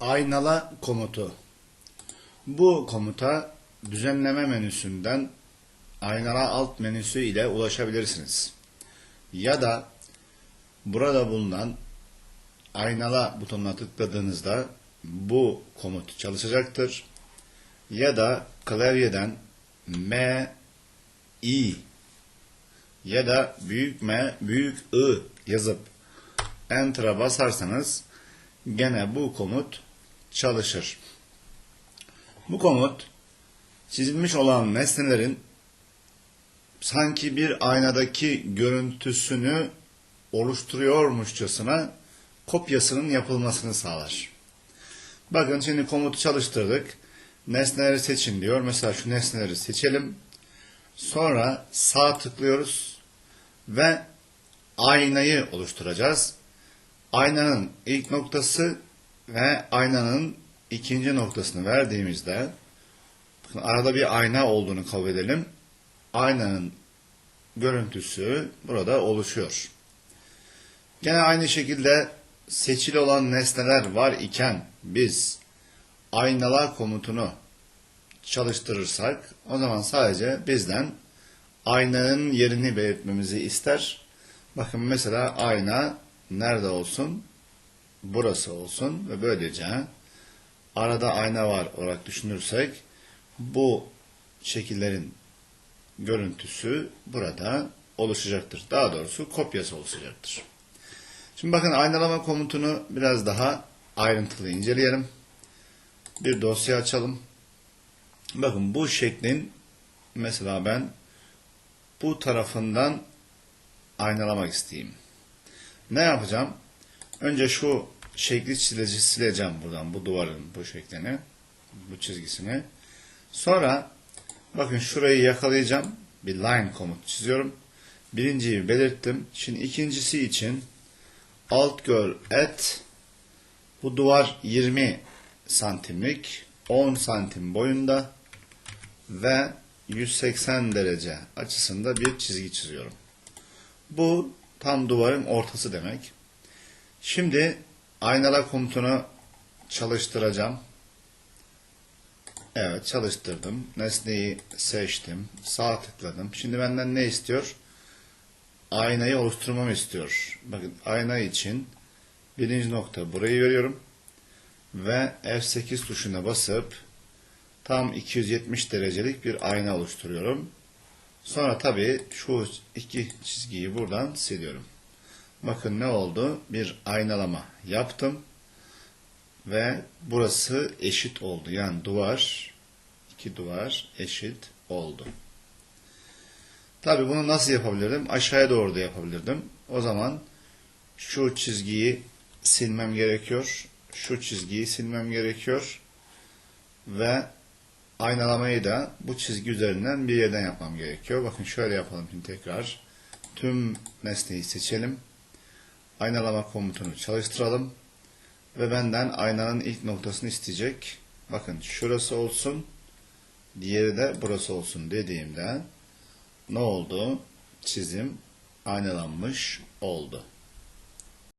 Aynala komutu. Bu komuta düzenleme menüsünden aynala alt menüsü ile ulaşabilirsiniz. Ya da burada bulunan aynala butonuna tıkladığınızda bu komut çalışacaktır. Ya da klavyeden M, I ya da büyük M, büyük I yazıp Enter'a basarsanız gene bu komut çalışır. Bu komut çizilmiş olan nesnelerin sanki bir aynadaki görüntüsünü oluşturuyormuşçasına kopyasının yapılmasını sağlar. Bakın şimdi komutu çalıştırdık. Nesneleri seçin diyor. Mesela şu nesneleri seçelim. Sonra sağ tıklıyoruz ve aynayı oluşturacağız. Aynanın ilk noktası ve aynanın ikinci noktasını verdiğimizde bakın arada bir ayna olduğunu kabul edelim. Aynanın görüntüsü burada oluşuyor. Gene aynı şekilde seçili olan nesneler var iken biz aynala komutunu çalıştırırsak o zaman sadece bizden aynanın yerini belirtmemizi ister. Bakın mesela ayna nerede olsun? Burası olsun ve böylece arada ayna var olarak düşünürsek bu şekillerin görüntüsü burada oluşacaktır. Daha doğrusu kopyası oluşacaktır. Şimdi bakın aynalama komutunu biraz daha ayrıntılı inceleyelim. Bir dosya açalım. Bakın bu şeklin mesela ben bu tarafından aynalamak isteyeyim. Ne yapacağım? Önce şu şekli sileci sileceğim buradan bu duvarın bu şeklini, bu çizgisini. Sonra bakın şurayı yakalayacağım. Bir line komut çiziyorum. Birinciyi belirttim. Şimdi ikincisi için alt gör et bu duvar 20 santimlik 10 santim boyunda ve 180 derece açısında bir çizgi çiziyorum. Bu tam duvarın ortası demek. Şimdi aynala komutunu çalıştıracağım. Evet çalıştırdım. Nesneyi seçtim. Sağ tıkladım. Şimdi benden ne istiyor? Aynayı oluşturmamı istiyor. Bakın ayna için birinci nokta burayı veriyorum. Ve F8 tuşuna basıp tam 270 derecelik bir ayna oluşturuyorum. Sonra tabii şu iki çizgiyi buradan siliyorum. Bakın ne oldu? Bir aynalama yaptım. Ve burası eşit oldu. Yani duvar, iki duvar eşit oldu. Tabii bunu nasıl yapabilirdim? Aşağıya doğru da yapabilirdim. O zaman şu çizgiyi silmem gerekiyor. Şu çizgiyi silmem gerekiyor. Ve aynalamayı da bu çizgi üzerinden bir yerden yapmam gerekiyor. Bakın şöyle yapalım şimdi tekrar. Tüm nesneyi seçelim. Aynalama komutunu çalıştıralım. Ve benden aynanın ilk noktasını isteyecek. Bakın şurası olsun. Diğeri de burası olsun dediğimde ne oldu? Çizim aynalanmış oldu.